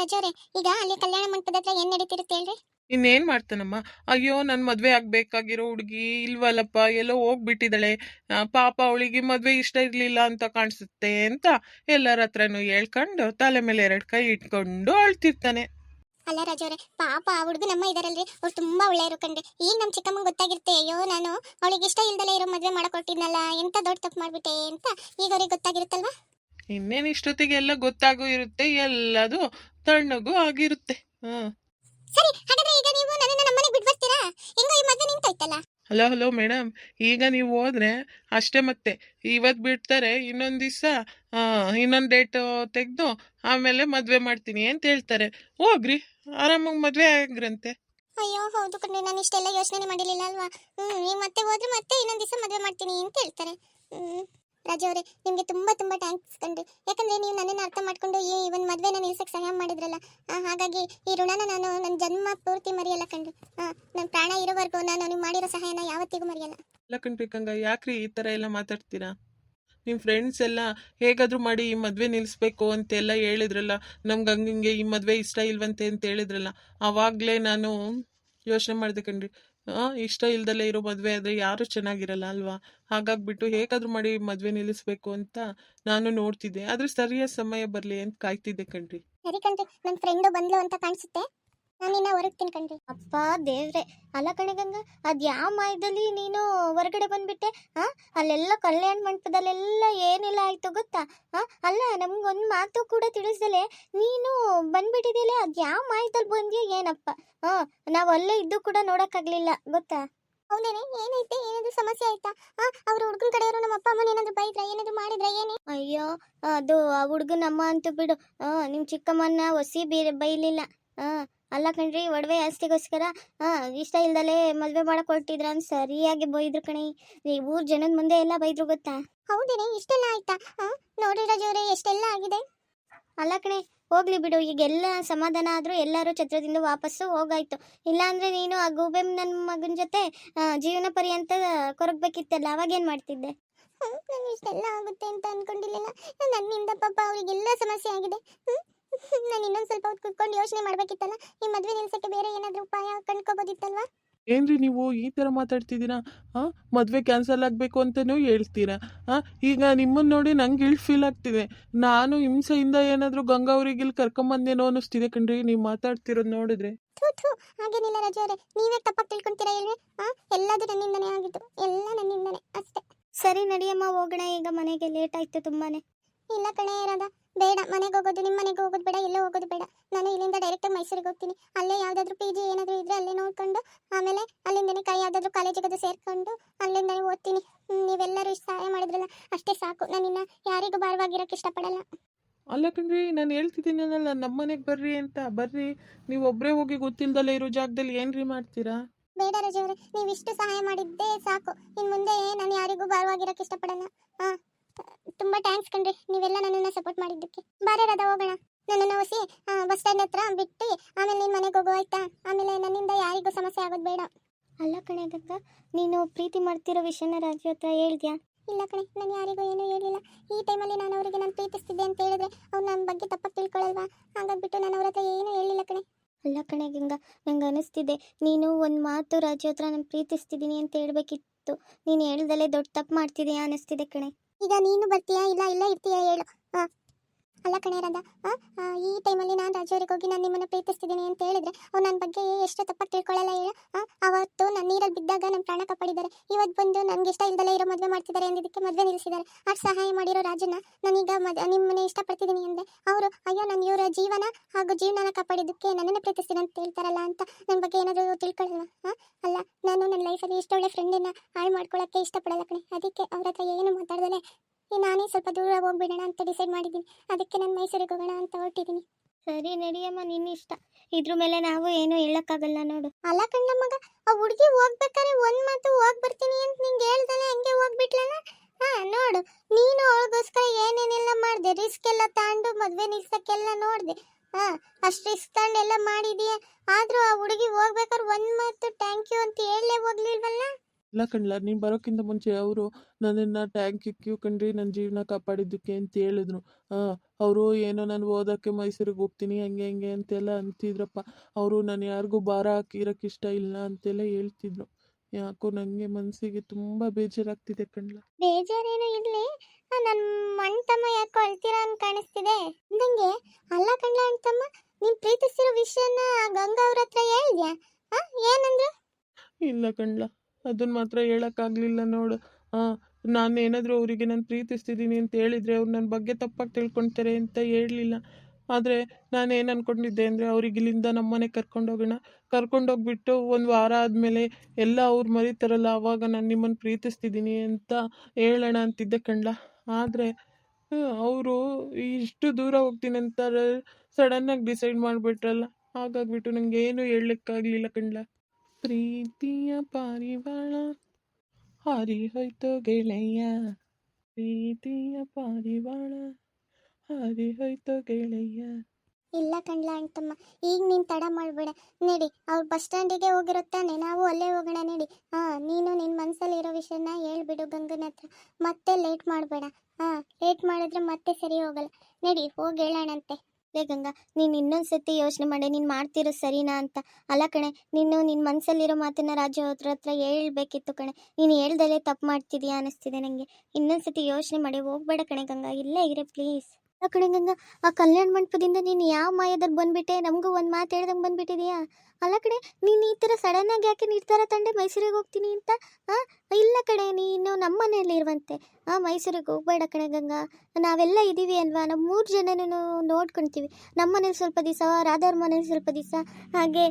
ರಜೋರೆ ಈಗ ಅಲ್ಲಿ ಕಲ್ಯಾಣ ಮಂಟಪದ ಹತ್ರ ಏನ್ ನಡೀತಿರುತ್ತೆ ಹೇಳ್ರಿ? ಇನ್ನೇನ್ ಮಾಡ್ತಾನಮ್ಮ? ಅಯ್ಯೋ ನನ್ ಮದ್ವೆ ಆಗ್ಬೇಕಾಗಿರೋ ಹುಡುಗಿ ಇಲ್ವಲ್ಲಪ್ಪ ಎಲ್ಲೋ ಹೋಗ್ಬಿಟ್ಟಿದ್ದಾಳೆ ಆ, ಪಾಪ ಅವಳಿಗೆ ಮದ್ವೆ ಇಷ್ಟ ಇರ್ಲಿಲ್ಲ ಅಂತ ಕಾಣಿಸುತ್ತೆ ಅಂತ ಎಲ್ಲರ ಹತ್ರನೂ ಹೇಳ್ಕೊಂಡು ತಲೆ ಮೇಲೆ ಎರಡ್ ಕೈ ಇಟ್ಕೊಂಡು ಅಳ್ತಿರ್ತಾನೆ. ಅಲ್ಲ ರಜೋರೆ ಪಾಪ ಆ ಹುಡುಗ ನಮ್ಮ ಇದಾರಲ್ರಿ. ಅವ್ರು ತುಂಬಾ ಒಳ್ಳೆಯವರು ಕಂಡ್ರಿ. ಈಗ ನಮ್ ಚಿಕ್ಕಮ್ಮ ಗೊತ್ತಾಗಿರುತ್ತೆ ಅಯ್ಯೋ ನಾನು ಅವಳಿಗೆ ಇಷ್ಟ ಇಲ್ದಲೇ ಇರೋ ಮದ್ವೆ ಮಾಡ್ಕೊಟ್ಟಿದ್ನಲ್ಲ ಎಂತ ದೊಡ್ಡ ತಪ್ಪು ಮಾಡ್ಬಿಟ್ಟೆ ಅಂತ ಈಗ ಅವ್ರಿಗೆ ಗೊತ್ತಾಗಿರುತ್ತಲ್ವಾ? ಇನ್ನೇನು ಇಷ್ಟೊತ್ತಿಗೆ ಎಲ್ಲ ಗೊತ್ತಾಗೂ ಇರುತ್ತೆ ಎಲ್ಲದು. ತಣ್ಣಗೂ ಆಗಿರುತ್ತೆ. ಸರಿ ಹಾಗಾದ್ರೆ ಈಗ ನೀವು ನನ್ನನ್ನ ನಮ್ಮನೆಗೆ ಬಿಟ್ಟು ಬರ್ತೀರಾ ಹೆಂಗೋ ಈ ಮದ್ವೆ ನಿಂತೋಯ್ತಲ್ಲ? ಹಲೋ ಹಲೋ ಮೇಡಮ್ ಈಗ ನೀವು ಹೋದ್ರೆ ಅಷ್ಟೇ ಮತ್ತೆ. ಇವತ್ತು ಬಿಡ್ತಾರೆ ಇನ್ನೊಂದು ದಿವಸ ಇನ್ನೊಂದು ಡೇಟ್ ತೆಗೆದು ಆಮೇಲೆ ಮದುವೆ ಮಾಡ್ತೀನಿ ಅಂತ ಹೇಳ್ತಾರೆ. ಹೋಗ್ರಿ ಆರಾಮಾಗಿ ಮದುವೆ ಆಗ್ರಂತೆ. ಅಯ್ಯೋ ಹೌದು ಕಣ್ರಿ ನಾನು ಇಷ್ಟೆಲ್ಲ ಯೋಚನೆ ಮಾಡಿರ್ಲಿಲ್ಲ ಅಲ್ವಾ? ಹ್ಮ್ ನೀವು ಮತ್ತೆ ಹೋದ್ರೆ ಮತ್ತೆ ಇನ್ನೊಂದ್ ದಿವಸ ಮದುವೆ ಮಾಡ್ತೀನಿ ಅಂತ ಹೇಳ್ತಾರೆ. ಹ್ಮ್. ರಾಜು ಅವರೇ, ನಿಮಗೆ ತುಂಬ ತುಂಬಾ ಥ್ಯಾಂಕ್ಸ್ ಕಣ್ರಿ. ಯಾಕಂದ್ರೆ ನೀವು ನನ್ನನ್ನು ಅರ್ಥ ಮಾಡ್ಕೊಂಡು ಈ ಒಂದು ಮದುವೆನ ನಿಲ್ಸಕ್ಕೆ ಸಹಾಯ ಮಾಡಿದ್ರಲ್ಲ ಹಾಗಾಗಿ ಈ ಋಣನ ನಾನು ನನ್ನ ಜನ್ಮ ಪೂರ್ತಿ ಮರೆಯಲ್ಲ ಕಣ್ರಿ. ನನ್ನ ಪ್ರಾಣ ಇರೋವರೆಗೂ ನಾನು ನೀವು ಮಾಡಿರೋ ಸಹಾಯನ ಯಾವತ್ತಿಗೂ ಮರೆಯಲ್ಲ. ಇಲ್ಲ ಕಣ್ರಿ ಕಂಗ, ಯಾಕ್ರಿ ಈ ಥರ ಎಲ್ಲ ಮಾತಾಡ್ತೀರಾ? ನಿಮ್ಮ ಫ್ರೆಂಡ್ಸ್ ಎಲ್ಲ ಹೇಗಾದರೂ ಮಾಡಿ ಈ ಮದುವೆ ನಿಲ್ಲಿಸ್ಬೇಕು ಅಂತೆಲ್ಲ ಹೇಳಿದ್ರಲ್ಲ, ನಮ್ಗೆ ಹಂಗಂಗೆ ಈ ಮದುವೆ ಇಷ್ಟ ಇಲ್ವಂತೆ ಅಂತ ಹೇಳಿದ್ರಲ್ಲ ಆವಾಗಲೇ ನಾನು ಯೋಚನೆ ಮಾಡಿದೆ ಕಣ್ರಿ. ಇಷ್ಟ ಇಲ್ದಲೇ ಇರೋ ಮದುವೆ ಆದರೆ ಯಾರು ಚೆನ್ನಾಗಿರಲ್ಲ ಅಲ್ವಾ? ಹಾಗಾಗ್ಬಿಟ್ಟು ಹೇಗಾದ್ರೂ ಮಾಡಿ ಮದುವೆ ನಿಲ್ಲಿಸ್ಬೇಕು ಅಂತ ನಾನು ನೋಡ್ತಿದ್ದೆ. ಆದರೆ ಸರಿಯಾದ ಸಮಯ ಬರಲಿ ಅಂತ ಕಾಯ್ತಿದ್ದೆ ಕಣ್ರಿ. ಸರಿ ಕಣ್ರಿ ನನ್ನ ಫ್ರೆಂಡು ಬಂದ್ಲು ಅಂತ ಕಾಣಿಸುತ್ತೆ. ನಾನು ಹೊರಗ್ತೀನಿ ಕಣ್ರಿ. ಅಪ್ಪ ದೇವ್ರೆ ಅಲ್ಲ ಕಣೆ ಗಂಗಾ ಅದ್ ಯಾವ ಮಾಯದಲ್ಲಿ ನೀನು ಹೊರಗಡೆ ಬಂದ್ಬಿಟ್ಟೆ? ಹಾ ಅಲ್ಲೆಲ್ಲ ಕಲ್ಯಾಣ ಮಂಟಪದಲ್ಲೆಲ್ಲ ಏನೆಲ್ಲ ಆಯ್ತು ಗೊತ್ತಾ? ಹಾ ಅಲ್ಲ ನಮ್ಗೊಂದ್ ಮಾತು ಕೂಡ ತಿಳಿಸ್ದಲೆ ನೀನು ಬಂದ್ಬಿಟ್ಟಿದೆಯಲ್ಲ ಅದ್ ಯಾವ ಮಾಯದಲ್ಲಿ ಬಂದ್ಯೋ ಏನಪ್ಪ? ಹಾ ನಾವ್ ಅಲ್ಲೇ ಇದ್ದು ಕೂಡ ನೋಡಕ್ಕಾಗ್ಲಿಲ್ಲ ಗೊತ್ತಾ? ಹೌದೇನೆ ಏನೈತೆ? ಏನಾದ್ರು ಸಮಸ್ಯೆ ಆಯ್ತಾ? ಆ ಅವ್ರ ಹುಡುಗನ ಕಡೆಯವರು ನಮ್ಮ ಅಪ್ಪ ಅಮ್ಮನ ಏನಾದ್ರು ಬೈದ್ರ? ಏನಾದ್ರು ಮಾಡಿದ್ರ? ಏನೇ? ಅಯ್ಯೋ ಅದು ಆ ಹುಡುಗನಮ್ಮ ಅಂತೂ ಬಿಡು. ಹಾ ನಿಮ್ ಚಿಕ್ಕಮ್ಮನ ಒಸಿ ಬೇರೆ ಬೈಲಿಲ್ಲ. ಆ ಅಲ್ಲ ಕಣ್ರಿ ಒಡವೆ ಆಸ್ತಿಗೋಸ್ಕರ ಇಷ್ಟ ಇಲ್ದಲೇ ಮದುವೆ ಮಾಡಕ್ ಹೊರಟಿದ್ರ ಅಂತ ಸರಿಯಾಗಿ ಬೈದ್ರು ಕಣಿ. ನೀ ಊರ್ ಜನದ ಮುಂದೆ ಎಲ್ಲ ಬೈದ್ರು ಗೊತ್ತಾ? ಹೌದೇನೆ ಇಷ್ಟೆಲ್ಲ ಆಯ್ತಾ? ನೋಡಿರ ಜೋರೆ ಎಷ್ಟೆಲ್ಲ ಆಗಿದೆ? ಅಲ್ಲ ಕಣೆ ಹೋಗ್ಲಿ ಬಿಡು ಈಗ ಎಲ್ಲ ಸಮಾಧಾನ ಆದ್ರೂ ಎಲ್ಲರೂ ಛತ್ರದಿಂದ ವಾಪಸ್ಸು ಹೋಗಾಯ್ತು. ಇಲ್ಲಾಂದ್ರೆ ನೀನು ಆ ಗೂಬೆ ನನ್ನ ಮಗನ ಜೊತೆ ಜೀವನ ಪರ್ಯಂತ ಕೊರಗ್ಬೇಕಿತ್ತಲ್ಲ ಅವಾಗೇನ್ ಮಾಡ್ತಿದ್ದೆ? ಇಷ್ಟೆಲ್ಲ ಆಗುತ್ತೆ ಅಂತ ಅನ್ಕೊಂಡಿರ್ಲಿಲ್ಲ ನನ್ನಿಂದ ಪಾಪ ಅವರಿಗೆಲ್ಲ ಸಮಸ್ಯೆ ಆಗಿದೆ. ನಾನು ಇನ್ನೊಂದ್ ಸ್ವಲ್ಪ ಹೊತ್ತು ಕುತ್ಕೊಂಡು ಯೋಚನೆ ಮಾಡ್ಬೇಕಿತ್ತಲ್ಲ ಈ ಮದ್ವೆ ನಿಲ್ಸಕ್ಕೆ ಬೇರೆ ಏನಾದ್ರೂ ಉಪಾಯ ಕಂಡ್ಕೋಬೋದಿತ್ತಲ್ವಾ? ಏನ್ರಿ ನೀವು ಈ ಥರ ಮಾತಾಡ್ತಿದ್ದೀರಾ? ಹಾಂ ಮದುವೆ ಕ್ಯಾನ್ಸಲ್ ಆಗಬೇಕು ಅಂತಲೂ ಹೇಳ್ತೀರಾ? ಹಾಂ ಈಗ ನಿಮ್ಮನ್ನು ನೋಡಿ ನಂಗೆ ಇಳ್ ಫೀಲ್ ಆಗ್ತಿದೆ. ನಾನು ಹಿಂಸೆಯಿಂದ ಏನಾದರೂ ಗಂಗಾ ಅವ್ರಿಗೆ ಇಲ್ಲಿ ಕರ್ಕೊಂಬಂದೇನೋ ಅನ್ನಿಸ್ತಿದೆ ಕಣ್ರಿ ನೀವು ಮಾತಾಡ್ತಿರೋದು ನೋಡಿದ್ರೆ. ಥೂ ಥೂ ಹಾಗೇನಿಲ್ಲ ರಜೋರೆ ನೀವೇ ತಪ್ಪಾಗಿ ತಿಳ್ಕೊಂತೀರಾ ಹೇಳ್ರಿ? ಆ ಎಲ್ಲದೂ ನನ್ನಿಂದನೇ ಆಗಿತ್ತು ಎಲ್ಲ ನನ್ನಿಂದನೇ ಅಷ್ಟೇ. ಸರಿ ನಡಿಯಮ್ಮ ಹೋಗೋಣ ಈಗ ಮನೆಗೆ ಲೇಟ್ ಆಯ್ತು ತುಂಬಾನೇ. ಇಲ್ಲ ಕಣೆ ಇರೋದ ಬೇಡ ಮನೆಗೆ ಹೋಗೋದು ನಿಮ್ಮ ಮನೆಗೆ ಹೋಗೋದು ಬೇಡ ಎಲ್ಲೋ ಹೋಗೋದು ಬೇಡ. ನಾನು ಇಲ್ಲಿಂದ ಡೈರೆಕ್ಟ್ ಮೈಸೂರಿಗೆ ಹೋಗ್ತೀನಿ. ಅಲ್ಲೇ ಯಾವ್ದಾದ್ರು ಪಿ ಜಿ ಏನಾದರೂ ಇದ್ರೆ ಅಲ್ಲೇ ನೋಡ್ಕೊಂಡು ಆಮೇಲೆ ಅಲ್ಲಿಂದನೇ ಕೈ ಯಾವ್ದಾದ್ರು ಕಾಲೇಜಿಗೆ ಅದು ಸೇರ್ಕೊಂಡು ಅಲ್ಲಿಂದನೇ ಓದ್ತೀನಿ. ನೀವೆಲ್ಲರೂ ಇಷ್ಟು ಸಹಾಯ ಮಾಡಿದ್ರಲ್ಲ ಅಷ್ಟೇ ಸಾಕು. ನಾನಿನ್ನ ಯಾರಿಗೂ ಭಾರವಾಗಿರೋಕೆ ಇಷ್ಟಪಡಲ್ಲ. ಅಲ್ಲ ಕಣ್ರಿ ನಾನು ಹೇಳ್ತಿದ್ದೀನಲ್ಲ ನಮ್ಮ ಮನೆಗೆ ಬರ್ರಿ ಅಂತ. ಬರ್ರಿ ನೀವು ಒಬ್ಬರೇ ಹೋಗಿ ಗೊತ್ತಿಲ್ದಲ್ಲೇ ಇರೋ ಜಾಗದಲ್ಲಿ ಏನ್ರಿ ಮಾಡ್ತೀರಾ? ಬೇಡ ರಜೆಯವ್ರೆ ನೀವು ಇಷ್ಟು ಸಹಾಯ ಮಾಡಿದ್ದೇ ಸಾಕು. ಇನ್ನು ಮುಂದೆ ನಾನು ಯಾರಿಗೂ ಭಾರವಾಗಿರೋಕೆ ಇಷ್ಟಪಡಲ್ಲ. ಹಾ. ತುಂಬಾ ಥ್ಯಾಂಕ್ಸ್ ಕಣ್ರಿ. ನೀವೆಲ್ಲ ನನ್ನನ್ನ ಸಪೋರ್ಟ್ ಮಾಡಿದ್ದಕ್ಕೆ. ಬಾರೆ ರಾಧ ಹೋಗೋಣ. ನನ್ನನ್ನು ಹೊಸಿ ಬಸ್ ಸ್ಟ್ಯಾಂಡ್ ಹತ್ರ ಬಿಟ್ಟು ಆಮೇಲೆ ನಿಮ್ಮ ಮನೆಗೆ ಹೋಗೋ ಆಯ್ತಾ? ಆಮೇಲೆ ನನ್ನಿಂದ ಯಾರಿಗೂ ಸಮಸ್ಯೆ ಆಗೋದು ಬೇಡ. ಅಲ್ಲ ಕಣೆ ಅದಕ್ಕ ನೀನು ಪ್ರೀತಿ ಮಾಡ್ತಿರೋ ವಿಷಯನ ರಾಜು ಹತ್ರ ಹೇಳ್ದ್ಯಾ ಇಲ್ಲ ಕಣೆ ನಾನು ಯಾರಿಗೂ ಏನೂ ಹೇಳಿಲ್ಲ ಈ ಟೈಮಲ್ಲಿ ನಾನು ಅವರಿಗೆ ನಾನು ಪ್ರೀತಿಸ್ತಿದ್ದೆ ಅಂತ ಹೇಳಿದ್ರೆ ಅವ್ರು ನನ್ನ ಬಗ್ಗೆ ತಪ್ಪಾಗಿ ತಿಳ್ಕೊಳ್ಳಲ್ವಾ ಹಾಗಾಗ್ಬಿಟ್ಟು ನಾನು ಅವ್ರ ಹತ್ರ ಏನೂ ಹೇಳಿಲ್ಲ ಕಣೆ. ಅಲ್ಲ ಕಣೆ ಗಂಗ ನಂಗೆ ಅನಿಸ್ತಿದೆ ನೀನು ಒಂದು ಮಾತು ರಾಜು ಹತ್ರ ನಾನು ಪ್ರೀತಿಸ್ತಿದ್ದೀನಿ ಅಂತ ಹೇಳ್ಬೇಕಿತ್ತು. ನೀನು ಹೇಳ್ದಲ್ಲೇ ದೊಡ್ಡ ತಪ್ಪು ಮಾಡ್ತಿದೀಯಾ ಅನಿಸ್ತಿದೆ ಕಣೆ. ಈಗ ನೀನು ಬರ್ತೀಯಾ? ಇಲ್ಲ ಇಲ್ಲ ಇರ್ತೀಯಾ ಹೇಳು. ಆ, ಅಲ್ಲ ಕಣೆ ಆ, ಈ ಟೈಮಲ್ಲಿ ನಾನು ರಾಜವ್ರಿಗೆ ಹೋಗಿ ನಾನು ನಿಮ್ಮನ್ನು ಪ್ರೀತಿಸ್ತಿದ್ದೀನಿ ಅಂತ ಹೇಳಿದ್ರೆ ಅವ್ರು ನನ್ನ ಬಗ್ಗೆ ಎಷ್ಟು ತಪ್ಪ ತಿಳ್ಕೊಳ್ಳಲ್ಲ ಹೇಳು. ಅವತ್ತು ನನ್ನ ನೀರಲ್ಲಿ ಬಿದ್ದಾಗ ನನ್ನ ಪ್ರಾಣ ಕಾಪಾಡಿದ್ದಾರೆ. ಇವತ್ತು ಬಂದು ನನಗೆ ಇಷ್ಟ ಇಲ್ಲದಲ್ಲೇ ಇರೋ ಮದುವೆ ಮಾಡ್ತಿದ್ದಾರೆ ಅಂದಿದ್ದಕ್ಕೆ ಮದುವೆ ನಿಲ್ಲಿಸಿದ್ದಾರೆ. ಅಷ್ಟು ಸಹಾಯ ಮಾಡಿರೋ ರಾಜನ ನಾನೀಗ ಮದ್ ನಿಮ್ಮನ್ನೇ ಇಷ್ಟಪಡ್ತಿದ್ದೀನಿ ಅಂದೆ ಅವರು ಅಯ್ಯೋ ನಾನು ಇವರ ಜೀವನ ಹಾಗೂ ಜೀವನನ ಕಾಪಾಡಿದ್ದಕ್ಕೆ ನನ್ನನ್ನು ಪ್ರೀತಿಸ್ತೀನಿ ಅಂತ ಹೇಳ್ತಾರಲ್ಲ ಅಂತ ನನ್ನ ಬಗ್ಗೆ ಏನಾದರೂ ತಿಳ್ಕೊಳ್ಳಲ್ಲ ಅಲ್ಲ ನಾನು ನನ್ನ ಲೈಫಲ್ಲಿ ಇಷ್ಟೊಳ್ಳೆ ಫ್ರೆಂಡನ್ನ ಹಾಳು ಮಾಡ್ಕೊಳ್ಳೋಕ್ಕೆ ಇಷ್ಟಪಡಲ್ಲ ಕಣೆ. ಅದಕ್ಕೆ ಅವ್ರ ಹತ್ರ ಏನು ಮಾತಾಡ್ದಲೆ ನಾನೇ ಸ್ವಲ್ಪ ದೂರ ಹೋಗ್ಬಿಡೋಣ ಅಂತ ಡಿಸೈಡ್ ಮಾಡಿದ್ದೀನಿ. ಅದಕ್ಕೆ ನಾನು ಮೈಸೂರಿಗೆ ಹೋಗೋಣ ಅಂತ ಹೊರಟಿದ್ದೀನಿ. ಸರಿ ನಡಿಯಮ್ಮ ನಿನ್ನ ಇಷ್ಟ ಇದ್ರ ಮೇಲೆ ನಾವು ಏನು ಹೇಳಕ್ಕಾಗಲ್ಲ ನೋಡು. ಅಲ್ಲ ಕಣ್ಣ ಮಗ ಆ ಹುಡುಗಿ ಹೋಗ್ಬೇಕಾದ್ರೆ ಒಂದ್ ಮಾತು ಹೋಗ್ ಬರ್ತೀನಿ ಅಂತ ನಿಂಗೆ ಹೇಳ್ದಲೆ ಹಂಗೆ ಹೋಗ್ಬಿಟ್ಲಲ್ಲ? ಹಾ ನೋಡು. ನೀನು ಅವಳಿಗೋಸ್ಕರ ಏನೇನೆಲ್ಲ ಮಾಡಿದೆ? ರಿಸ್ಕ್ ಎಲ್ಲ ತಾಂಡು ಮದ್ವೆ ನಿಲ್ಸಕ್ಕೆಲ್ಲ ನೋಡಿದೆ. ಹಾ ಅಷ್ಟು ರಿಸ್ಕ್ ತಾಂಡೆಲ್ಲ ಮಾಡಿದೀಯ. ಆದ್ರೂ ಆ ಹುಡುಗಿ ಹೋಗ್ಬೇಕಾದ್ರೆ ಒಂದ್ ಮಾತು ಥ್ಯಾಂಕ್ ಯು ಅಂತ ಹೇಳಲೇ ಹೋಗ್ಲಿಲ್ವಲ್ಲ? ಇಲ್ಲ ಕಣ್ಲ ನೀನು ಬರೋಕ್ಕಿಂತ ಮುಂಚೆ ಅವರು ನನ್ನನ್ನು ಟ್ಯಾಂಕ್ ಇಕ್ಕಿ ಕಣ್ರಿ ನನ್ನ ಜೀವನ ಕಾಪಾಡಿದ್ದಕ್ಕೆ ಅಂತ ಹೇಳಿದ್ರು. ಹಾಂ ಅವರು ಏನೋ ನಾನು ಓದೋಕ್ಕೆ ಮೈಸೂರಿಗೆ ಹೋಗ್ತೀನಿ ಹಂಗೆ ಹಂಗೆ ಅಂತೆಲ್ಲ ಅಂತಿದ್ರಪ್ಪ. ಅವರು ನಾನು ಯಾರಿಗೂ ಭಾರ ಹಾಕಿರೋಕ್ಕೆ ಇಷ್ಟ ಇಲ್ಲ ಅಂತೆಲ್ಲ ಹೇಳ್ತಿದ್ರು. ಯಾಕೋ ನನಗೆ ಮನಸ್ಸಿಗೆ ತುಂಬ ಬೇಜಾರಾಗ್ತಿದೆ ಕಣ್ಲ. ಬೇಜಾರೇನು ಇರ್ಲಿ. ನನ್ನ ಅಣ್ತಮ್ಮ ಯಾಕೋ ಅಳ್ತೀರಾ ಅಂತ ಕಾಣಿಸ್ತಿದೆ. ನಂಗೆ ಅಲ್ಲ ಕಣ್ಲ ಅಣ್ತಮ್ಮ ನೀನ್ ಪ್ರೀತಿಸಿರೋ ವಿಷಯನ ಗಂಗಾ ಅವ್ರ ಹತ್ರ ಹೇಳಿದ್ಯಾ? ಆ ಏನಂದ್ರು? ಇಲ್ಲ ಕಣ್ಲ. ಅದನ್ನ ಮಾತ್ರ ಹೇಳೋಕ್ಕಾಗಲಿಲ್ಲ ನೋಡು. ನಾನು ಏನಾದರೂ ಅವರಿಗೆ ನಾನು ಪ್ರೀತಿಸ್ತಿದ್ದೀನಿ ಅಂತ ಹೇಳಿದರೆ ಅವ್ರು ನನ್ನ ಬಗ್ಗೆ ತಪ್ಪಾಗಿ ತಿಳ್ಕೊಳ್ತಾರೆ ಅಂತ ಹೇಳಲಿಲ್ಲ. ಆದರೆ ನಾನು ಏನು ಅಂದ್ಕೊಂಡಿದ್ದೆ ಅಂದರೆ ಅವ್ರಿಗೆ ಇಲ್ಲಿಂದ ನಮ್ಮನೆ ಕರ್ಕೊಂಡೋಗೋಣ. ಕರ್ಕೊಂಡೋಗ್ಬಿಟ್ಟು ಒಂದು ವಾರ ಆದಮೇಲೆ ಎಲ್ಲ ಅವ್ರು ಮರಿತಾರಲ್ಲ ಆವಾಗ ನಾನು ನಿಮ್ಮನ್ನು ಪ್ರೀತಿಸ್ತಿದ್ದೀನಿ ಅಂತ ಹೇಳೋಣ ಅಂತಿದ್ದೆ ಕಣ್ಲ. ಆದರೆ ಅವರು ಇಷ್ಟು ದೂರ ಹೋಗ್ತೀನಿ ಅಂತ ಸಡನ್ನಾಗಿ ಡಿಸೈಡ್ ಮಾಡಿಬಿಟ್ರಲ್ಲ. ಹಾಗಾಗ್ಬಿಟ್ಟು ನನಗೆ ಏನು ಹೇಳಲಿಕ್ಕಾಗಲಿಲ್ಲ ಕಣ್ಲ. ಪ್ರೀತಿಯ ಪಾರಿವಾಳ, ಹರಿಹೋಯ್ತು ಗೆಳೆಯ. ಪ್ರೀತಿಯ ಪಾರಿವಾಳ, ಹರಿಹೋಯ್ತು ಗೆಳೆಯ. ಇಲ್ಲ ಕಣ್ಲ ಅಂತಮ್ಮ ಈಗ ನೀನ್ ತಡ ಮಾಡ್ಬೇಡ. ನಡಿ ಅವ್ರು ಬಸ್ ಸ್ಟ್ಯಾಂಡಿಗೆ ಹೋಗಿರುತ್ತಾನೆ, ನಾವು ಅಲ್ಲೇ ಹೋಗೋಣ, ನಡಿ. ಹಾ ನೀನು ನಿನ್ ಮನ್ಸಲ್ಲಿ ಇರೋ ವಿಷಯನ ಹೇಳ್ಬಿಡು ಗಂಗನ ಹತ್ರ. ಮತ್ತೆ ಲೇಟ್ ಮಾಡಬೇಡ. ಹಾ ಲೇಟ್ ಮಾಡಿದ್ರೆ ಮತ್ತೆ ಸರಿ ಹೋಗಲ್ಲ. ನಡಿ, ಹೋಗಿ ಹೇಳೋಣಂತೆ. ಲೇ ಗಂಗಾ, ನೀನು ಇನ್ನೊಂದ್ಸತಿ ಯೋಚನೆ ಮಾಡಿ, ನೀನು ಮಾಡ್ತಿರೋ ಸರಿನಾ ಅಂತ. ಅಲ್ಲ ಕಣೆ, ನೀನು ನಿನ್ನ ಮನಸ್ಸಲ್ಲಿರೋ ಮಾತನ್ನ ರಾಜು ಅವ್ರ ಹತ್ರ ಹೇಳ್ಬೇಕಿತ್ತು ಕಣೆ. ನೀನು ಹೇಳ್ದಲೇ ತಪ್ಪು ಮಾಡ್ತಿದ್ಯಾ ಅನ್ನಿಸ್ತಿದೆ ನನಗೆ ಇನ್ನೊಂದ್ಸತಿ ಯೋಚನೆ ಮಾಡಿ, ಹೋಗ್ಬೇಡ ಕಣೆ ಗಂಗಾ, ಇಲ್ಲೇ ಇರೆ ಪ್ಲೀಸ್ ಆ ಕಣೆ ಗಂಗ, ಆ ಕಲ್ಯಾಣ ಮಂಟಪದಿಂದ ನೀನು ಯಾವ ಮಾಯದಲ್ಲಿ ಬಂದ್ಬಿಟ್ಟೆ? ನಮಗೂ ಒಂದು ಮಾತು ಹೇಳ್ದಂಗೆ ಬಂದ್ಬಿಟ್ಟಿದೀಯಾ? ಅಲ್ಲ ಕಡೆ, ನೀನು ಈ ಥರ ಸಡನ್ನಾಗಿ ಯಾಕೆ ನಿರ್ಧಾರ ತಂಡೆ ಮೈಸೂರಿಗೆ ಹೋಗ್ತೀನಿ ಅಂತ? ಹಾಂ ಇಲ್ಲ ಕಡೆ, ನೀನು ನಮ್ಮ ಮನೆಯಲ್ಲಿ ಇರುವಂತೆ. ಹಾಂ ಮೈಸೂರಿಗೆ ಹೋಗ್ಬೇಡ ಕಣೆ ಗಂಗಾ. ನಾವೆಲ್ಲ ಇದ್ದೀವಿ ಅಲ್ವಾ? ನಾವು ಮೂರು ಜನನೂ ನೋಡ್ಕೊಳ್ತೀವಿ ನಮ್ಮ ಮನೇಲಿ ಸ್ವಲ್ಪ ದಿವಸ, ರಾಧವ್ರ ಮನೇಲಿ ಸ್ವಲ್ಪ ದಿವಸ, ಹಾಗೆ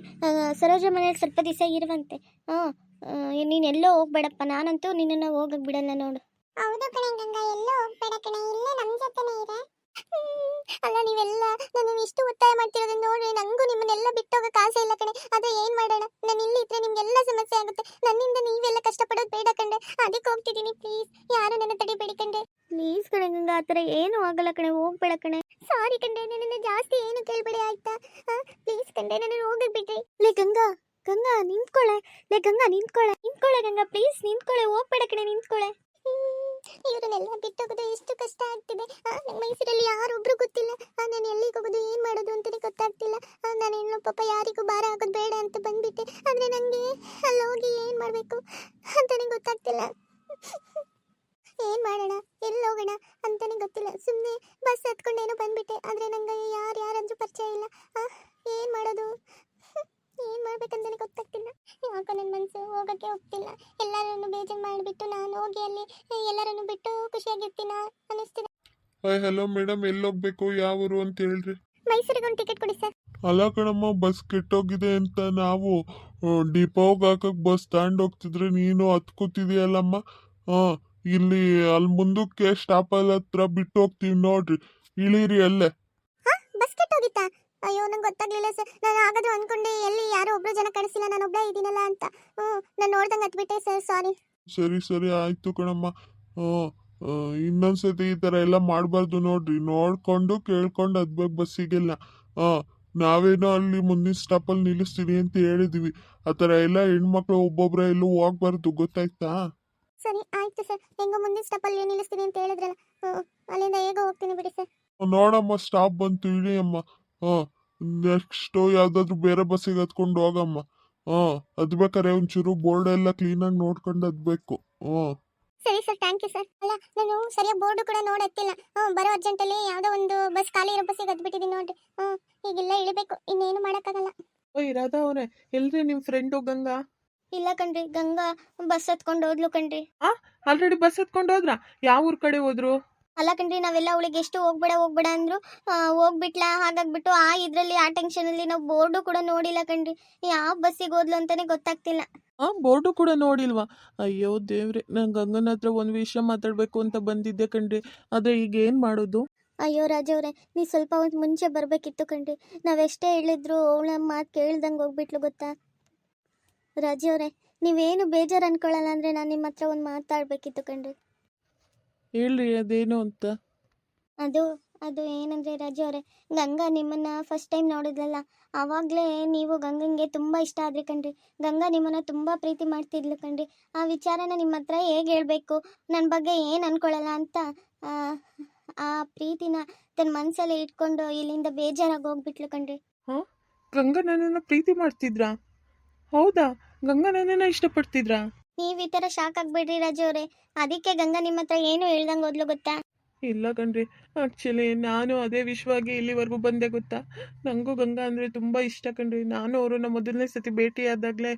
ಸರೋಜ ಮನೇಲಿ ಸ್ವಲ್ಪ ದಿವಸ ಇರುವಂತೆ. ಹಾಂ ನೀನು ಎಲ್ಲೋ ಹೋಗ್ಬೇಡಪ್ಪ. ನಾನಂತೂ ನಿನ್ನನ್ನು ಹೋಗಕ್ಕೆ ಬಿಡಲ್ಲ ನೋಡು. ಹೌದು ಕಣೆ ಗಂಗಾ, ಎಲ್ಲೋ ಹೋಗ್ಬೇಡ ಕಣೆ. ಇಲ್ಲೇ ನಮ್ಮ ಜೊತೆನೇ ಇರೆ. ಅಲ್ಲ ನೀವೆಲ್ಲ ನನ್ನ ಇಷ್ಟು ಒತ್ತಾಯ ಮಾಡ್ತಿರೋದನ್ನ ನೋಡಿ ನಂಗೂ ನಿಮ್ಮನ್ನೆಲ್ಲ ಬಿಟ್ಟೋಗಕ್ಕೆ ಆಸೆ ಇಲ್ಲ ಕಣೆ. ಆದ್ರೆ ಏನ್ ಮಾಡೋಣ? ನಾನು ಇಲ್ಲಿ ಇದ್ರೆ ನಿಮ್ಗೆಲ್ಲ ಸಮಸ್ಯೆ ಆಗುತ್ತೆ. ನನ್ನಿಂದ ನೀವೆಲ್ಲ ಕಷ್ಟಪಡೋದು ಬೇಡ ಕಂಡೆ ಅದಕ್ಕೆ ಹೋಗ್ತಿದ್ದೀನಿ ಪ್ಲೀಸ್ ಯಾರು ನನ್ನ ತಡಿಬೇಡಿ ಕಂಡೆ ಪ್ಲೀಸ್ ಕಣೆ ಗಂಗಾ ಆ ಏನು ಏನೂ ಆಗಲ್ಲ ಕಣೆ. ಹೋಗ್ಬೇಡ ಕಣೆ. ಸಾರಿ ಕಂಡೆ ನನ್ನನ್ನು ಜಾಸ್ತಿ ಏನು ಕೇಳ್ಬೇಡಿ ಆಯ್ತಾ? ಪ್ಲೀಸ್ ಕಂಡೆ ನನ್ನ ಹೋಗಕ್ ಬಿಡ್ರಿ. ಲೇ ಗಂಗಾ ಗಂಗಾ ನಿಂತ್ಕೊಳ್ಳೆ ಲೇ ಗಂಗಾ ನಿಂತ್ಕೊಳ್ಳೆ ನಿಂತ್ಕೊಳ್ಳೆ ಗಂಗಾ ಪ್ಲೀಸ್ ನಿಂತ್ಕೊಳ್ಳೆ ಹೋಗ್ಬೇಡ ಕಣೆ ನಿಂತ್ಕೊಳೆ. ಇವರನ್ನೆಲ್ಲ ಬಿಟ್ಟೋಗೋದು ಎಷ್ಟು ಕಷ್ಟ ಆಗ್ತಿದೆ. ಮೈಸೂರಲ್ಲಿ ಯಾರೊಬ್ರು ಗೊತ್ತಿಲ್ಲ. ನಾನು ಎಲ್ಲಿಗೆ ಹೋಗೋದು, ಏನು ಮಾಡೋದು ಅಂತಲೇ ಗೊತ್ತಾಗ್ತಿಲ್ಲ. ನಾನು ಏನು ಪಾಪ ಯಾರಿಗೂ ಭಾರ ಆಗೋದು ಬೇಡ ಅಂತ ಬಂದ್ಬಿಟ್ಟೆ. ಆದರೆ ನನಗೆ ಅಲ್ಲಿ ಹೋಗಿ ಏನು ಮಾಡಬೇಕು ಅಂತಲೇ ಗೊತ್ತಾಗ್ತಿಲ್ಲ. ಏನು ಮಾಡೋಣ, ಎಲ್ಲಿ ಹೋಗೋಣ ಅಂತಲೇ ಗೊತ್ತಿಲ್ಲ. ಸುಮ್ಮನೆ ಬಸ್ ಹತ್ಕೊಂಡೇನೋ ಬಂದ್ಬಿಟ್ಟೆ. ಆದರೆ ನನಗೆ ಯಾರು ಯಾರಂದ್ರೂ ಪರಿಚಯ ಇಲ್ಲ. ಏನ್ ಮಾಡೋದು? ಏನ್ ಮಾಡ್ಬೇಕಂತಾನೆ ಗೊತ್ತಾಗ್ತಿಲ್ಲ. ಯಾಕೋ ನನ್ನ ಮನಸ್ಸು ಹೋಗಕ್ಕೆ ಹೋಗ್ತಿಲ್ಲ. ಎಲ್ಲರನ್ನು ಬೇಜಾರು ಮಾಡಿಬಿಟ್ಟು ನಾನು ಹೋಗಿ ಅಲ್ಲಿ ಎಲ್ಲರನ್ನು ಬಿಟ್ಟು ಖುಷಿಯಾಗಿರ್ತೀನ ಅನ್ನಿಸ್ತಿದೆ. ಹಾಯ್ ಹಲೋ ಮೇಡಮ್ ಎಲ್ಲಿ ಹೋಗ್ಬೇಕು ಯಾವ ಊರು ಅಂತ ಹೇಳ್ರಿ. ಮೈಸೂರಿಗೆ ಒಂದು ಟಿಕೆಟ್ ಕೊಡಿ ಸರ್. ಅಲ್ಲ ಕಣಮ್ಮ ಬಸ್ ಕೆಟ್ಟೋಗಿದೆ ಅಂತ ನಾವು ಡಿಪೋಗೆ ಹಾಕಕ್ ಬಸ್ ಸ್ಟ್ಯಾಂಡ್ ಹೋಗ್ತಿದ್ರೆ ನೀನು ಹತ್ಕೋತಿದೀಯಲ್ಲಮ್ಮ? ಹಾ ಇಲ್ಲಿ ಅಲ್ಲಿ ಮುಂದಕ್ಕೆ ಅಲ್ಲಿ ಹತ್ರ ಬಿಟ್ಟು ಹೋಗ್ತೀವಿ ನೋಡ್ರಿ. ಇಳೀರಿ ಅಲ್ಲೇ. ಬಸ್ ಕೆಟ್ಟೋಗಿತ್ತಾ? ಅಯ್ಯೋ ನಂಗೆ ಗೊತ್ತಾಗ್ಲಿಲ್ಲ ಸರ್. ನಾನು ಹಾಗಾದ್ರೆ ಅನ್ಕೊಂಡೆ ಯಾರೋ ಜನ ಕಳಿಸಿಲ್ಲ ನಾನು ಒಬ್ಬಳೇ ಇದ್ದೀನಲ್ಲ ಅಂತ. ಹ್ಞೂ ನಾನು ನೋಡ್ದಂಗೆ ಹತ್ಬಿಟ್ಟೆ ಸರ್ ಸಾರಿ ಸರಿ ಸರಿ ಆಯ್ತು ಕಣಮ್ಮ. ಇನ್ನೊಂದ್ಸತಿ ಈ ಥರ ಎಲ್ಲ ಮಾಡಬಾರ್ದು ನೋಡ್ರಿ. ನೋಡ್ಕೊಂಡು ಕೇಳ್ಕೊಂಡು ಹತ್ಬೇಕು ಬಸ್ಸಿಗೆಲ್ಲ. ಹಾಂ ನಾವೇನೋ ಅಲ್ಲಿ ಮುಂದಿನ ಸ್ಟಾಪಲ್ಲಿ ನಿಲ್ಲಿಸ್ತೀವಿ ಅಂತ ಹೇಳಿದ್ವಿ. ಆ ಥರ ಎಲ್ಲ ಹೆಣ್ಮಕ್ಳು ಒಬ್ಬೊಬ್ರ ಎಲ್ಲೂ ಹೋಗ್ಬಾರ್ದು ಗೊತ್ತಾಯ್ತಾ? ಸರಿ ಆಯ್ತು ಸರ್. ಹೆಂಗೋ ಮುಂದಿನ ಸ್ಟಾಪಲ್ಲಿ ನಿಲ್ಲಿಸ್ತೀನಿ ಅಂತ ಹೇಳಿದ್ರಲ್ಲ. ಹ್ಞೂ ಅಲ್ಲಿಂದ ಹೇಗೋ ಹೋಗ್ತೀನಿ ಬಿಡಿ ಸರ್. ನೋಡಮ್ಮ ಸ್ಟಾಪ್ ಬಂತು ಇಳಿ ಅಮ್ಮ ಹಾಂ ನೆಕ್ಸ್ಟು ಯಾವುದಾದ್ರೂ ಬೇರೆ ಬಸ್ಸಿಗೆ ಹತ್ಕೊಂಡು ಹೋಗಮ್ಮ. ಹಾಂ ಅದ್ಬೇಕಾರೆ ಒಂಚೂರು ಬೋರ್ಡ್ ಎಲ್ಲ ಕ್ಲೀನಾಗಿ ನೋಡ್ಕೊಂಡು ಹತ್ಬೇಕು. ಹ್ಞೂ ಸರಿ ಸರ್ ಥ್ಯಾಂಕ್ ಯು ಸರ್ ಅಲ್ಲ ನಾನು ಸರಿಯಾಗಿ ಬೋರ್ಡು ಕೂಡ ನೋಡತ್ತಿಲ್ಲ. ಹ್ಞೂ ಬರೋ ಅರ್ಜೆಂಟಲ್ಲಿ ಯಾವುದೋ ಒಂದು ಬಸ್ ಖಾಲಿ ಇರೋ ಬಸ್ಸಿಗೆ ಹತ್ಬಿಟ್ಟಿದ್ದೀನಿ ನೋಡ್ರಿ. ಹ್ಞೂ ಈಗೆಲ್ಲ ಇಳಿಬೇಕು. ಇನ್ನೇನು ಮಾಡೋಕ್ಕಾಗಲ್ಲ. ಓಯ್ ರಾಧಾ ಅವರೇ ಎಲ್ರಿ ನಿಮ್ಮ ಫ್ರೆಂಡು ಗಂಗಾ? ಇಲ್ಲ ಕಣ್ರಿ ಗಂಗಾ ಬಸ್ ಹತ್ಕೊಂಡು ಹೋದ್ಲು ಕಣ್ರಿ. ಆಲ್ರೆಡಿ ಬಸ್ ಹತ್ಕೊಂಡು ಹೋದ್ರ? ಯಾವ ಊರ್ ಕಡೆ ಹೋದ್ರು? ಅಲ್ಲ ಕಣ್ರಿ ನಾವೆಲ್ಲ ಅವಳಿಗೆ ಎಷ್ಟು ಹೋಗ್ಬೇಡ ಹೋಗ್ಬೇಡ ಅಂದ್ರು ಹೋಗ್ಬಿಟ್ಲ ಹಾಗಾಗ್ಬಿಟ್ಟು ಆ ಇದ್ರಲ್ಲಿ ಆ ಟೆನ್ಷನಲ್ಲಿ ನಾವು ಬೋರ್ಡು ಕೂಡ ನೋಡಿಲ್ಲ ಕಣ್ರಿ. ಯಾವ ಬಸ್ಸಿಗೆ ಹೋದ್ಲು ಅಂತಾನೆ ಗೊತ್ತಾಗ್ತಿಲ್ಲ. ಆ ಬೋರ್ಡು ಕೂಡ ನೋಡಿಲ್ವಾ? ಅಯ್ಯೋ ದೇವ್ರೆ ನಾನು ಗಂಗನ ಹತ್ರ ಒಂದು ವಿಷಯ ಮಾತಾಡಬೇಕು ಅಂತ ಬಂದಿದ್ದೆ ಕಣ್ರಿ. ಅದೇ ಈಗ ಏನು ಮಾಡೋದು? ಅಯ್ಯೋ ರಾಜವ್ರೆ ನೀ ಸ್ವಲ್ಪ ಹೊತ್ತು ಮುಂಚೆ ಬರಬೇಕಿತ್ತು ಕಣ್ರಿ. ನಾವೆಷ್ಟೇ ಹೇಳಿದ್ರು ಅವಳ ಮಾತು ಕೇಳ್ದಂಗೆ ಹೋಗ್ಬಿಟ್ಲು ಗೊತ್ತಾ? ರಾಜವ್ರೆ ನೀವೇನು ಬೇಜಾರು ಅನ್ಕೊಳ್ಳಲ್ಲ ಅಂದರೆ ನಾನು ನಿಮ್ಮ ಹತ್ರ ಒಂದು ಮಾತಾಡಬೇಕಿತ್ತು ಕಣ್ರಿ. ಹೇಳ್ರಿ ಅದೇನು ಅಂತ? ಅದು ಅದು ಏನಂದರೆ ರಾಜು ಅವರೇ ಗಂಗಾ ನಿಮ್ಮನ್ನು ಫಸ್ಟ್ ಟೈಮ್ ನೋಡಿದ್ಲಲ್ಲ ಆವಾಗಲೇ ನೀವು ಗಂಗಂಗೆ ತುಂಬ ಇಷ್ಟ ಆದ್ರಿ ಕಣ್ರಿ. ಗಂಗಾ ನಿಮ್ಮನ್ನು ತುಂಬ ಪ್ರೀತಿ ಮಾಡ್ತಿದ್ಲು ಕಣ್ರಿ. ಆ ವಿಚಾರನ ನಿಮ್ಮ ಹತ್ರ ಹೇಗೆ ಹೇಳಬೇಕು? ನನ್ನ ಬಗ್ಗೆ ಏನು ಅನ್ಕೊಳ್ಳಲ್ಲ ಅಂತ ಆ, ಆ ಪ್ರೀತಿನ ತನ್ನ ಮನಸ್ಸಲ್ಲಿ ಇಟ್ಕೊಂಡು ಇಲ್ಲಿಂದ ಬೇಜಾರಾಗಿ ಹೋಗ್ಬಿಟ್ಲು ಕಣ್ರಿ. ಗಂಗಾ ನನ್ನನ್ನು ಪ್ರೀತಿ ಮಾಡ್ತಿದ್ರಾ? ಹೌದಾ? ಗಂಗಾ ನನ್ನನ್ನು ಇಷ್ಟಪಡ್ತಿದ್ರಾ? ನೀವು ಈ ಥರ ಶಾಕ್ ಆಗ್ಬೇಡ್ರಿ ರಾಜು ಅವರೇ. ಅದಕ್ಕೆ ಗಂಗಾ ನಿಮ್ಮ ಹತ್ರ ಏನು ಹೇಳ್ದಂಗೆ ಹೋದ್ಲು ಗೊತ್ತಾ? ಇಲ್ಲ ಕಣ್ರಿ. ಆ್ಯಕ್ಚುಲಿ ನಾನು ಅದೇ ವಿಶ್ವಾಗಿ ಇಲ್ಲಿವರೆಗೂ ಬಂದೆ ಗೊತ್ತಾ? ನನಗೂ ಗಂಗಾ ಅಂದ್ರೆ ತುಂಬಾ ಇಷ್ಟ ಕಣ್ರಿ. ನಾನು ಅವ್ರನ್ನ ಮೊದಲನೇ ಸತಿ ಭೇಟಿಯಾದಾಗಲೇ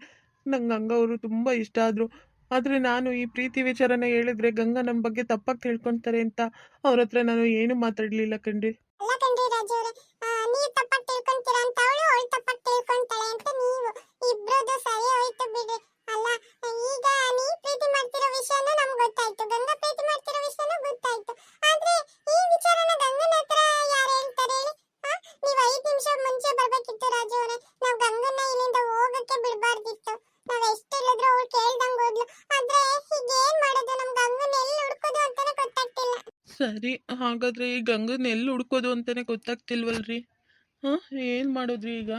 ನಂಗೆ ಗಂಗಾ ಅವರು ತುಂಬಾ ಇಷ್ಟ ಆದ್ರು. ಆದ್ರೆ ನಾನು ಈ ಪ್ರೀತಿ ವಿಚಾರನ ಹೇಳಿದ್ರೆ ಗಂಗಾ ನಮ್ಮ ಬಗ್ಗೆ ತಪ್ಪಾಗಿ ತಿಳ್ಕೊತಾರೆ ಅಂತ ಅವ್ರ ಹತ್ರ ನಾನು ಏನು ಮಾತಾಡಲಿಲ್ಲ ಕಣ್ರಿ. ಅಲ್ಲ ಕಣ್ರಿ ರಾಜು ಅವ್ರೆ ನೀವು ತಪ್ಪಾಗಿ ತಿಳ್ಕೊಂತೀರಾ ಅಂತ ಅವಳು ಅವಳು ತಪ್ಪಾಗಿ ತಿಳ್ಕೊಂತಾಳೆ ಅಂತ ನೀವು ಇಬ್ರದ್ದು ಸರಿ ಹೋಯ್ತು ಬಿಡಿ ಅಲ್ಲ, ಈಗ ನೀ ಪ್ರೀತಿ ಮಾಡ್ತಿರೋ ವಿಷಯನೂ ನಮ್ಗೆ ಗೊತ್ತಾಯ್ತು. ಗಂಗಾ ಪ್ರೀತಿ ಮಾಡ್ತಿರೋ ವಿಷಯನೂ ಗೊತ್ತಾಯ್ತು. ಆದ್ರೆ ಈ ವಿಚಾರನ ಗಂಗನ ಹತ್ರ ಯಾರು ಹೇಳ್ತಾರೆ ಹೇಳಿ? ಆ? ನೀವ್ ಐದ್ ನಿಮಿಷ ಮುಂಚೆ ಬರ್ಬೇಕಿತ್ತು ರಾಜು ಅವರೇ. ನಾವು ಗಂಗನ್ನ ಇಲ್ಲಿಂದ ಹೋಗಕ್ಕೆ ಬಿಡಬಾರ್ದಿತ್ತು. ನಾವ್ ಎಷ್ಟು ಹೇಳಿದ್ರು ಅವ್ರು ಕೇಳ್ದಂಗ್ ಹೋದ್ಲು. ಆದ್ರೆ ಈಗ ಏನ್ ಮಾಡೋದು? ನಮ್ ಗಂಗನ ಎಲ್ಲಿ ಹುಡ್ಕೋದು ಅಂತಾನೆ ಗೊತ್ತಾಗ್ತಿಲ್ಲ. ಸರಿ, ಹಾಗಾದ್ರೆ ಈ ಗಂಗನ ಎಲ್ಲಿ ಹುಡ್ಕೋದು ಅಂತಲೇ ಗೊತ್ತಾಗ್ತಿಲ್ವಲ್ರಿ? ಹಾಂ, ಏನ್ ಮಾಡೋದ್ರಿ ಈಗ?